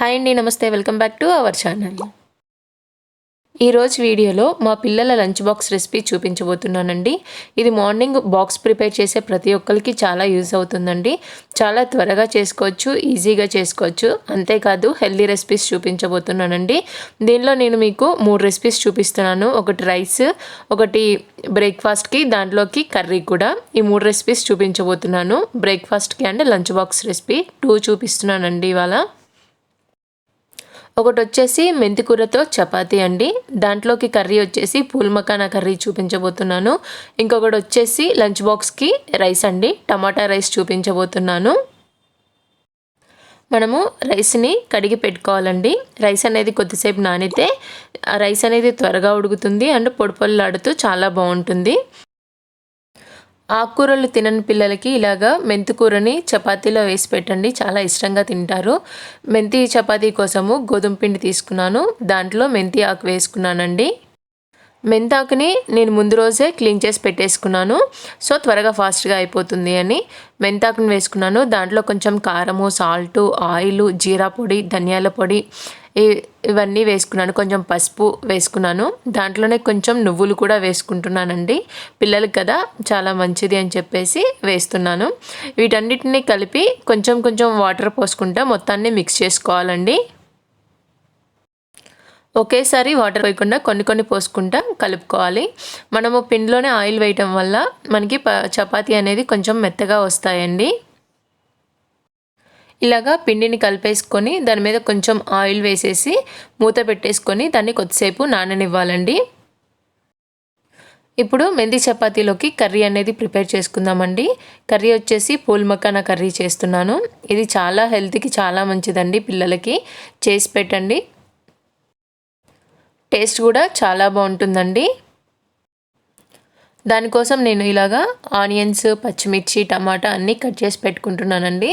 Hi అండి నమస్తే. Welcome back to our channel. ఈరోజు వీడియోలో మా పిల్లల లంచ్ బాక్స్ రెసిపీ చూపించబోతున్నానండి. ఇది మార్నింగ్ బాక్స్ ప్రిపేర్ చేసే ప్రతి ఒక్కరికి చాలా యూజ్ అవుతుందండి. చాలా త్వరగా చేసుకోవచ్చు ఈజీగా చేసుకోవచ్చు. అంతేకాదు హెల్దీ రెసిపీస్ చూపించబోతున్నానండి. దీనిలో నేను మీకు మూడు రెసిపీస్ చూపిస్తున్నాను. ఒకటి రైస్ ఒకటి బ్రేక్ఫాస్ట్కి దాంట్లోకి కర్రీ కూడా. ఈ మూడు రెసిపీస్ చూపించబోతున్నాను. బ్రేక్ఫాస్ట్కి and lunch box recipe two చూపిస్తున్నానండి ఇవాళ. ఒకటి వచ్చేసి మెంతికూరతో చపాతీ అండి. దాంట్లోకి కర్రీ వచ్చేసి పూల్ మకానా కర్రీ చూపించబోతున్నాను. ఇంకొకటి వచ్చేసి లంచ్ బాక్స్కి రైస్ అండి. టమాటా రైస్ చూపించబోతున్నాను. మనము రైస్ని కడిగి పెట్టుకోవాలండి. రైస్ అనేది కొద్దిసేపు నానితే రైస్ అనేది త్వరగా ఉడుకుతుంది అండ్ పొడిపొల్లాడుతూ చాలా బాగుంటుంది. ఆకుకూరలు తినని పిల్లలకి ఇలాగా మెంతికూరని చపాతీలో వేసి పెట్టండి. చాలా ఇష్టంగా తింటారు. మెంతి చపాతీ కోసము గోధుమ పిండి తీసుకున్నాను. దాంట్లో మెంతి ఆకు వేసుకున్నానండి. మెంతాకుని నేను ముందు రోజే క్లీన్ చేసి పెట్టేసుకున్నాను. సో త్వరగా ఫాస్ట్గా అయిపోతుంది అని మెంతాకుని వేసుకున్నాను. దాంట్లో కొంచెం కారము సాల్టు ఆయిల్ జీరా పొడి ధనియాల పొడి ఇవన్నీ వేసుకున్నాను. కొంచెం పసుపు వేసుకున్నాను. దాంట్లోనే కొంచెం నువ్వులు కూడా వేసుకుంటున్నానండి. పిల్లలకి కదా చాలా మంచిది అని చెప్పేసి వేస్తున్నాను. వీటన్నిటిని కలిపి కొంచెం కొంచెం వాటర్ పోసుకుంటా మొత్తాన్ని మిక్స్ చేసుకోవాలండి. ఒకేసారి వాటర్ వేయకుండా కొన్ని కొన్ని పోసుకుంటా కలుపుకోవాలి. మనము పిండిలోనే ఆయిల్ వేయటం వల్ల మనకి చపాతీ అనేది కొంచెం మెత్తగా వస్తాయండి. ఇలాగా పిండిని కలిపేసుకొని దాని మీద కొంచెం ఆయిల్ వేసేసి మూత పెట్టేసుకొని దాన్ని కొద్దిసేపు నాననివ్వాలండి. ఇప్పుడు మెంతి చపాతీలోకి కర్రీ అనేది ప్రిపేర్ చేసుకుందామండి. కర్రీ వచ్చేసి పూల్ మకానా కర్రీ చేస్తున్నాను. ఇది చాలా హెల్త్కి చాలా మంచిదండి పిల్లలకి. చేసి పెట్టండి. టేస్ట్ కూడా చాలా బాగుంటుందండి. దానికోసం నేను ఇలాగా ఆనియన్స్ పచ్చిమిర్చి టమాటా అన్నీ కట్ చేసి పెట్టుకుంటున్నానండి.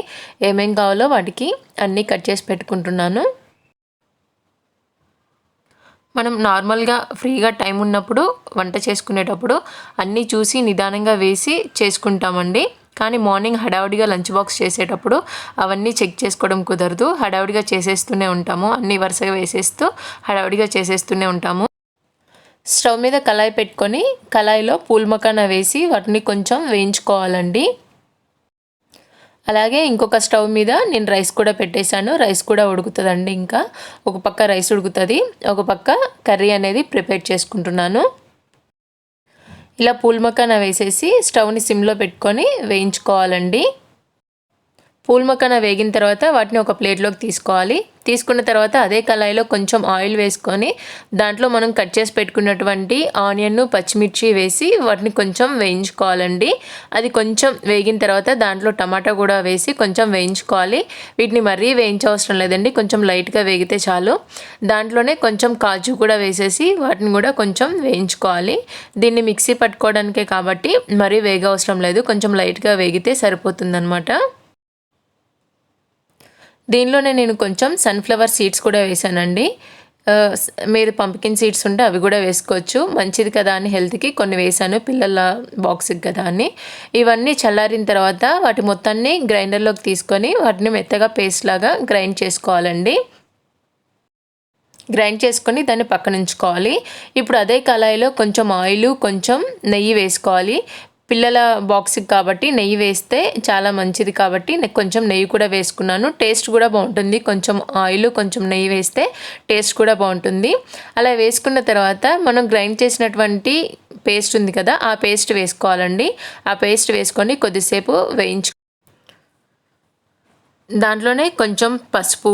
ఏమేం కావాలో వాటికి అన్నీ కట్ చేసి పెట్టుకుంటున్నాను. మనం నార్మల్గా ఫ్రీగా టైం ఉన్నప్పుడు వంట చేసుకునేటప్పుడు అన్నీ చూసి నిదానంగా వేసి చేసుకుంటామండి. కానీ మార్నింగ్ హడావుడిగా లంచ్ బాక్స్ చేసేటప్పుడు అవన్నీ చెక్ చేసుకోవడం కుదరదు. హడావుడిగా చేసేస్తూనే ఉంటాము. అన్నీ వరుసగా వేసేస్తూ హడావుడిగా చేసేస్తూనే ఉంటాము. స్టవ్ మీద కళాయి పెట్టుకొని కళాయిలో పూల్మకాన వేసి వాటిని కొంచెం వేయించుకోవాలండి. అలాగే ఇంకొక స్టవ్ మీద నేను రైస్ కూడా పెట్టేశాను. రైస్ కూడా ఉడుకుతుందండి ఇంకా. ఒక పక్క రైస్ ఉడుకుతుంది. ఒక పక్క కర్రీ అనేది ప్రిపేర్ చేసుకుంటున్నాను. ఇలా పూల్మకాన వేసేసి స్టవ్ని సిమ్లో పెట్టుకొని వేయించుకోవాలండి. పూల్ మకాన వేగిన తర్వాత వాటిని ఒక ప్లేట్లోకి తీసుకోవాలి. తీసుకున్న తర్వాత అదే కళాయిలో కొంచెం ఆయిల్ వేసుకొని దాంట్లో మనం కట్ చేసి పెట్టుకున్నటువంటి ఆనియన్ పచ్చిమిర్చి వేసి వాటిని కొంచెం వేయించుకోవాలండి. అది కొంచెం వేగిన తర్వాత దాంట్లో టమాటా కూడా వేసి కొంచెం వేయించుకోవాలి. వీటిని మరీ వేయించవసరం లేదండి కొంచెం లైట్గా వేగితే చాలు. దాంట్లోనే కొంచెం కాజు కూడా వేసేసి వాటిని కూడా కొంచెం వేయించుకోవాలి. దీన్ని మిక్సీ పట్టుకోవడానికే కాబట్టి మరీ వేగ అవసరం లేదు కొంచెం లైట్గా వేగితే సరిపోతుందనమాట దీనిలోనే నేను కొంచెం సన్ఫ్లవర్ సీడ్స్ కూడా వేసానండి. మీరు పంపికిన్ సీడ్స్ ఉంటే అవి కూడా వేసుకోవచ్చు. మంచిది కదా అని హెల్త్కి కొన్ని వేసాను పిల్లల బాక్స్కి కదా అని. ఇవన్నీ చల్లారిన తర్వాత వాటి మొత్తాన్ని గ్రైండర్లోకి తీసుకొని వాటిని మెత్తగా పేస్ట్ లాగా గ్రైండ్ చేసుకోవాలండి. గ్రైండ్ చేసుకొని దాన్ని పక్కన ఉంచుకోవాలి. ఇప్పుడు అదే కళాయిలో కొంచెం ఆయిల్ కొంచెం నెయ్యి వేసుకోవాలి. పిల్లల బాక్స్కి కాబట్టి నెయ్యి వేస్తే చాలా మంచిది కాబట్టి నేను కొంచెం నెయ్యి కూడా వేసుకున్నాను. టేస్ట్ కూడా బాగుంటుంది. కొంచెం ఆయిల్ కొంచెం నెయ్యి వేస్తే టేస్ట్ కూడా బాగుంటుంది. అలా వేసుకున్న తర్వాత మనం గ్రైండ్ చేసినటువంటి పేస్ట్ ఉంది కదా ఆ పేస్ట్ వేసుకోవాలండి. ఆ పేస్ట్ వేసుకొని కొద్దిసేపు వేయించు దాంట్లోనే కొంచెం పసుపు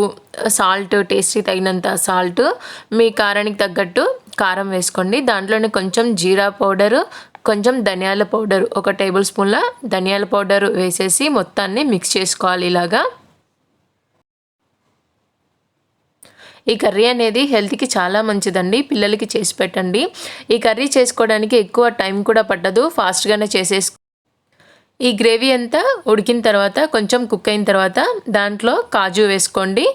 సాల్ట్ టేస్ట్కి తగినంత సాల్ట్ మీ కారానికి తగ్గట్టు కారం వేసుకోండి. దాంట్లోనే కొంచెం జీరా పౌడరు కొంచెం ధనియాల పౌడర్ ఒక టేబుల్ స్పూన్ల ధనియాల పౌడర్ వేసేసి మొత్తాన్ని మిక్స్ చేసుకోవాలి ఇలాగా. ఈ కర్రీ అనేది హెల్త్కి చాలా మంచిదండి పిల్లలకి చేసి పెట్టండి. ఈ కర్రీ చేసుకోవడానికి ఎక్కువ టైం కూడా పట్టదు ఫాస్ట్గానే చేసేసు. ఈ గ్రేవీ అంతా ఉడికిన తర్వాత కొంచెం కుక్ అయిన తర్వాత దాంట్లో కాజు వేసుకోండి.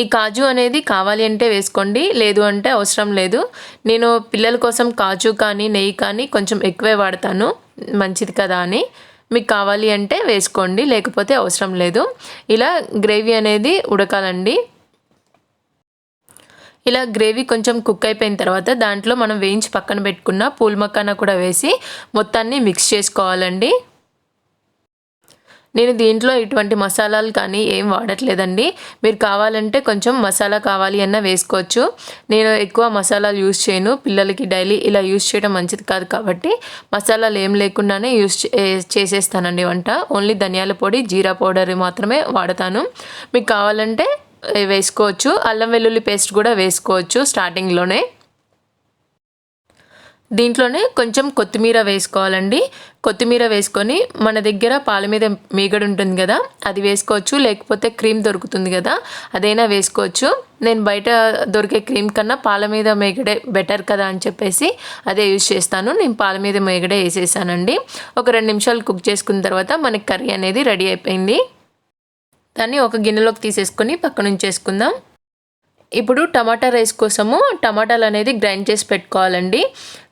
ఈ కాజు అనేది కావాలి అంటే వేసుకోండి లేదు అంటే అవసరం లేదు. నేను పిల్లల కోసం కాజు కానీ నెయ్యి కానీ కొంచెం ఎక్కువే వాడతాను. మంచిది కదా అని. మీకు కావాలి అంటే వేసుకోండి లేకపోతే అవసరం లేదు. ఇలా గ్రేవీ అనేది ఉడకాలండి. ఇలా గ్రేవీ కొంచెం కుక్ అయిపోయిన తర్వాత దాంట్లో మనం వేయించి పక్కన పెట్టుకున్న పూల్ మక్కాన కూడా వేసి మొత్తాన్ని మిక్స్ చేసుకోవాలండి. నేను దీంట్లో ఇటువంటి మసాలాలు కానీ ఏం వాడట్లేదండి. మీరు కావాలంటే కొంచెం మసాలా కావాలి అన్న వేసుకోవచ్చు. నేను ఎక్కువ మసాలాలు యూస్ చేయను. పిల్లలకి డైలీ ఇలా యూస్ చేయడం మంచిది కాదు కాబట్టి మసాలాలు ఏం లేకుండానే యూస్ చేసేస్తానండి వంట. ఓన్లీ ధనియాల పొడి జీరా పౌడర్ మాత్రమే వాడతాను. మీకు కావాలంటే వేసుకోవచ్చు. అల్లం వెల్లుల్లి పేస్ట్ కూడా వేసుకోవచ్చు స్టార్టింగ్లోనే. దీంట్లోనే కొంచెం కొత్తిమీర వేసుకోవాలండి. కొత్తిమీర వేసుకొని మన దగ్గర పాల మీద మీగడ ఉంటుంది కదా అది వేసుకోవచ్చు. లేకపోతే క్రీమ్ దొరుకుతుంది కదా అదైనా వేసుకోవచ్చు. నేను బయట దొరికే క్రీమ్ కన్నా పాల మీద మేగడే బెటర్ కదా అని చెప్పేసి అదే యూజ్ చేస్తాను. నేను పాల మీద మేగడే వేసేసానండి. ఒక రెండు నిమిషాలు కుక్ చేసుకున్న తర్వాత మనకి కర్రీ అనేది రెడీ అయిపోయింది. దాన్ని ఒక గిన్నెలోకి తీసేసుకొని పక్కన ఉంచేసుకుందాం ఇప్పుడు టమాటా రైస్ కోసము టమాటాలు అనేది గ్రైండ్ చేసి పెట్టుకోవాలండి.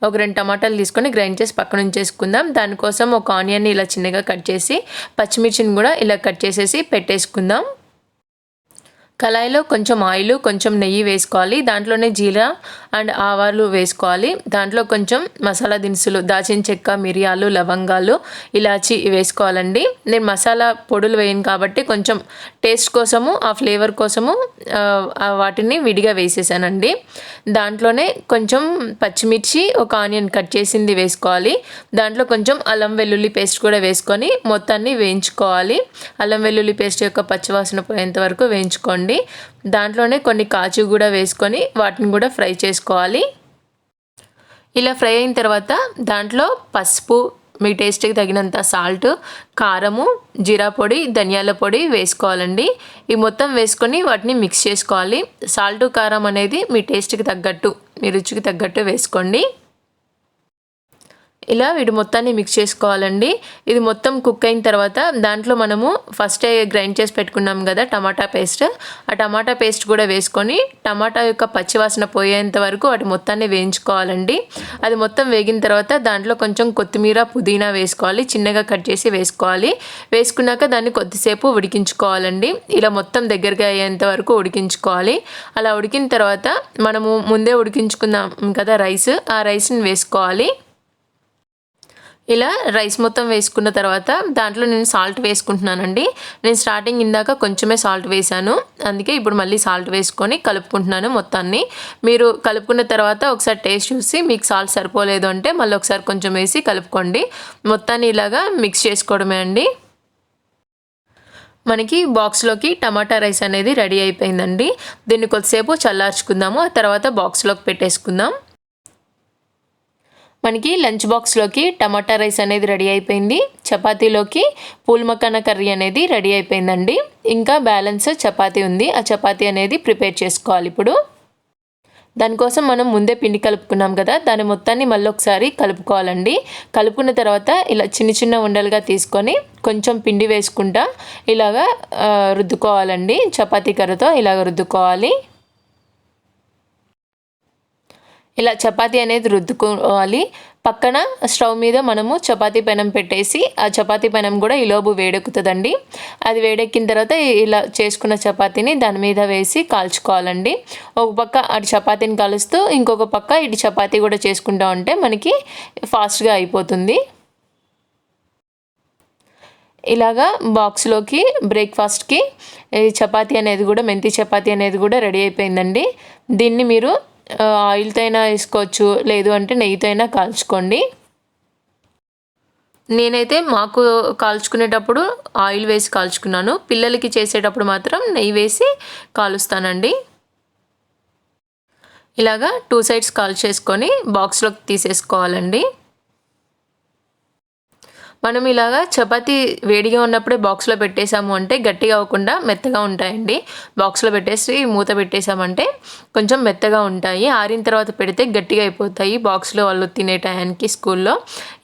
ఒక రెండు టమాటాలు తీసుకొని గ్రైండ్ చేసి పక్కన ఉంచేసుకుందాం. దానికోసం ఒక ఆనియన్ని ఇలా చిన్నగా కట్ చేసి పచ్చిమిర్చిని కూడా ఇలా కట్ చేసేసి పెట్టేసుకుందాం. కళాయిలో కొంచెం ఆయిల్ కొంచెం నెయ్యి వేసుకోవాలి. దాంట్లోనే జీరా అండ్ ఆవాలు వేసుకోవాలి. దాంట్లో కొంచెం మసాలా దినుసులు దాచిన చెక్క మిరియాలు లవంగాలు ఇలాచి వేసుకోవాలండి. నేను మసాలా పొడులు వేయను కాబట్టి కొంచెం టేస్ట్ కోసము ఆ ఫ్లేవర్ కోసము వాటిని విడిగా వేసేసానండి. దాంట్లోనే కొంచెం పచ్చిమిర్చి ఒక ఆనియన్ కట్ చేసింది వేసుకోవాలి. దాంట్లో కొంచెం అల్లం వెల్లుల్లి పేస్ట్ కూడా వేసుకొని మొత్తాన్ని వేయించుకోవాలి. అల్లం వెల్లుల్లి పేస్ట్ యొక్క పచ్చివాసన పోయేంత వరకు వేయించుకోండి. వేసుకోండి దాంట్లోనే కొన్ని కాచు కూడా వేసుకొని వాటిని కూడా ఫ్రై చేసుకోవాలి. ఇలా ఫ్రై అయిన తర్వాత దాంట్లో పసుపు మీ టేస్ట్కి తగినంత సాల్ట్ కారము జీరా పొడి ధనియాల పొడి వేసుకోవాలండి. ఈ మొత్తం వేసుకొని వాటిని మిక్స్ చేసుకోవాలి. సాల్ట్ కారం అనేది మీ టేస్ట్కి తగ్గట్టు మీ రుచికి తగ్గట్టు వేసుకోండి. ఇలా వీటి మొత్తాన్ని మిక్స్ చేసుకోవాలండి. ఇది మొత్తం కుక్ అయిన తర్వాత దాంట్లో మనము ఫస్టే గ్రైండ్ చేసి పెట్టుకున్నాం కదా టమాటా పేస్ట్ ఆ టమాటా పేస్ట్ కూడా వేసుకొని టమాటా యొక్క పచ్చివాసన పోయేంత వరకు వాటి మొత్తాన్ని వేయించుకోవాలండి. అది మొత్తం వేగిన తర్వాత దాంట్లో కొంచెం కొత్తిమీర పుదీనా వేసుకోవాలి. చిన్నగా కట్ చేసి వేసుకోవాలి. వేసుకున్నాక దాన్ని కొద్దిసేపు ఉడికించుకోవాలండి. ఇలా మొత్తం దగ్గరగా అయ్యేంత వరకు ఉడికించుకోవాలి. అలా ఉడికిన తర్వాత మనము ముందే ఉడికించుకున్నాం కదా రైస్ ఆ రైస్ని వేసుకోవాలి. ఇలా రైస్ మొత్తం వేసుకున్న తర్వాత దాంట్లో నేను సాల్ట్ వేసుకుంటున్నానండి. నేను స్టార్టింగ్ ఇందాక కొంచెమే సాల్ట్ వేసాను అందుకే ఇప్పుడు మళ్ళీ సాల్ట్ వేసుకొని కలుపుకుంటున్నాను మొత్తాన్ని. మీరు కలుపుకున్న తర్వాత ఒకసారి టేస్ట్ చూసి మీకు సాల్ట్ సరిపోలేదు అంటే మళ్ళీ ఒకసారి కొంచెం వేసి కలుపుకోండి. మొత్తాన్ని ఇలాగా మిక్స్ చేసుకోవడమే అండి. మనకి బాక్స్లోకి టమాటా రైస్ అనేది రెడీ అయిపోయిందండి. దీన్ని కొద్దిసేపు చల్లార్చుకుందాము. ఆ తర్వాత బాక్స్లోకి పెట్టేసుకుందాం. మనకి లంచ్ బాక్స్లోకి టమాటా రైస్ అనేది రెడీ అయిపోయింది. చపాతీలోకి పూల్ మకాన కర్రీ అనేది రెడీ అయిపోయిందండి. ఇంకా బ్యాలెన్స్ చపాతీ ఉంది. ఆ చపాతీ అనేది ప్రిపేర్ చేసుకోవాలి ఇప్పుడు. దానికోసం మనం ముందే పిండి కలుపుకున్నాం కదా దాని మొత్తాన్ని మళ్ళీ ఒకసారి కలుపుకోవాలండి. కలుపుకున్న తర్వాత ఇలా చిన్న చిన్న ఉండలుగా తీసుకొని కొంచెం పిండి వేసుకుంటా ఇలాగా రుద్దుకోవాలండి. చపాతీ కర్రతో ఇలాగ రుద్దుకోవాలి. ఇలా చపాతీ అనేది రుద్దుకోవాలి. పక్కన స్టవ్ మీద మనము చపాతీ పెనం పెట్టేసి ఆ చపాతీ పెనం కూడా ఈలోపు వేడెక్కుతుందండి. అది వేడెక్కిన తర్వాత ఇలా చేసుకున్న చపాతీని దాని మీద వేసి కాల్చుకోవాలండి. ఒక పక్క అటు చపాతీని కలుస్తూ ఇంకొక పక్క ఇటు చపాతీ కూడా చేసుకుంటా ఉంటే మనకి ఫాస్ట్గా అయిపోతుంది. ఇలాగా బాక్స్లోకి బ్రేక్ఫాస్ట్కి చపాతీ అనేది కూడా మెంతి చపాతీ అనేది కూడా రెడీ అయిపోయిందండి. దీన్ని మీరు ఆయిల్తో అయినా వేసుకోవచ్చు. లేదు అంటే నెయ్యితో అయినా కాల్చుకోండి. నేనైతే మాకు కాల్చుకునేటప్పుడు ఆయిల్ వేసి కాల్చుకున్నాను. పిల్లలకి చేసేటప్పుడు మాత్రం నెయ్యి వేసి కాలుస్తానండి. ఇలాగా టూ సైడ్స్ కాల్ చేసుకొని బాక్స్లోకి తీసేసుకోవాలండి. మనం ఇలాగా చపాతీ వేడిగా ఉన్నప్పుడే బాక్స్లో పెట్టేసాము అంటే గట్టిగా అవ్వకుండా మెత్తగా ఉంటాయండి. బాక్స్లో పెట్టేసి మూత పెట్టేసామంటే కొంచెం మెత్తగా ఉంటాయి. ఆరిన తర్వాత పెడితే గట్టిగా అయిపోతాయి. బాక్స్లో వాళ్ళు తినే టయానికి స్కూల్లో.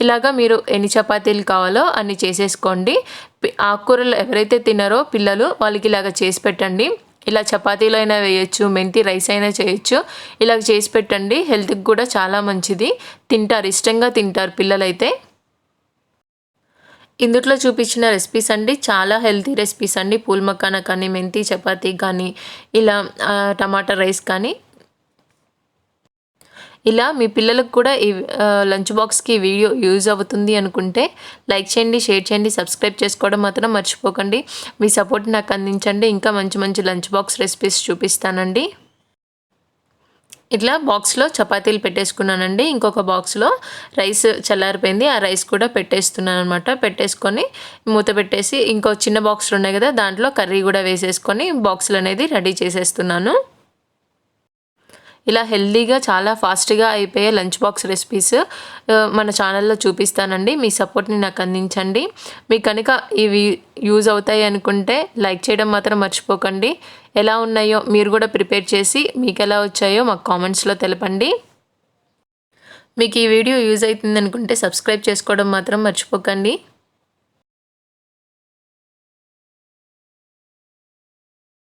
ఇలాగా మీరు ఎన్ని చపాతీలు కావాలో అన్ని చేసేసుకోండి. ఆకుకూరలు ఎవరైతే తిన్నారో పిల్లలు వాళ్ళకి ఇలాగ చేసి పెట్టండి. ఇలా చపాతీలు అయినా వేయచ్చు మెంతి రైస్ అయినా చేయొచ్చు. ఇలా చేసి పెట్టండి. హెల్త్కి కూడా చాలా మంచిది. తింటారు ఇష్టంగా తింటారు పిల్లలైతే. ఇందుట్లో చూపించిన రెసిపీస్ అండి. చాలా హెల్తీ రెసిపీస్ అండి. పూల్ మక్కాన కానీ మెంతి చపాతీ కానీ ఇలా టమాటా రైస్ కానీ. ఇలా మీ పిల్లలకు కూడా ఈ లంచ్ బాక్స్కి ఈ వీడియో యూజ్ అవుతుంది అనుకుంటే లైక్ చేయండి షేర్ చేయండి సబ్స్క్రైబ్ చేసుకోవడం మాత్రం మర్చిపోకండి. మీ సపోర్ట్ నాకు అందించండి. ఇంకా మంచి మంచి లంచ్ బాక్స్ రెసిపీస్ చూపిస్తానండి. ఇట్లా బాక్స్లో చపాతీలు పెట్టేసుకున్నానండి. ఇంకొక బాక్స్లో రైస్ చల్లారిపోయింది. ఆ రైస్ కూడా పెట్టేస్తున్నాను అనమాట పెట్టేసుకొని మూత పెట్టేసి ఇంకో చిన్న బాక్స్లు ఉన్నాయి కదా దాంట్లో కర్రీ కూడా వేసేసుకొని బాక్సులు అనేది రెడీ చేసేస్తున్నాను. ఇలా హెల్దీగా చాలా ఫాస్ట్గా అయిపోయే లంచ్ బాక్స్ రెసిపీస్ మన ఛానల్లో చూపిస్తానండి. మీ సపోర్ట్ని నాకు అందించండి. మీకు కనుక ఇవి యూజ్ అవుతాయి అనుకుంటే లైక్ చేయడం మాత్రం మర్చిపోకండి. ఎలా ఉన్నాయో మీరు కూడా ప్రిపేర్ చేసి మీకు ఎలా వచ్చాయో మాకు కామెంట్స్లో తెలపండి. మీకు ఈ వీడియో యూజ్ అవుతుంది అనుకుంటే సబ్స్క్రైబ్ చేసుకోవడం మాత్రం మర్చిపోకండి.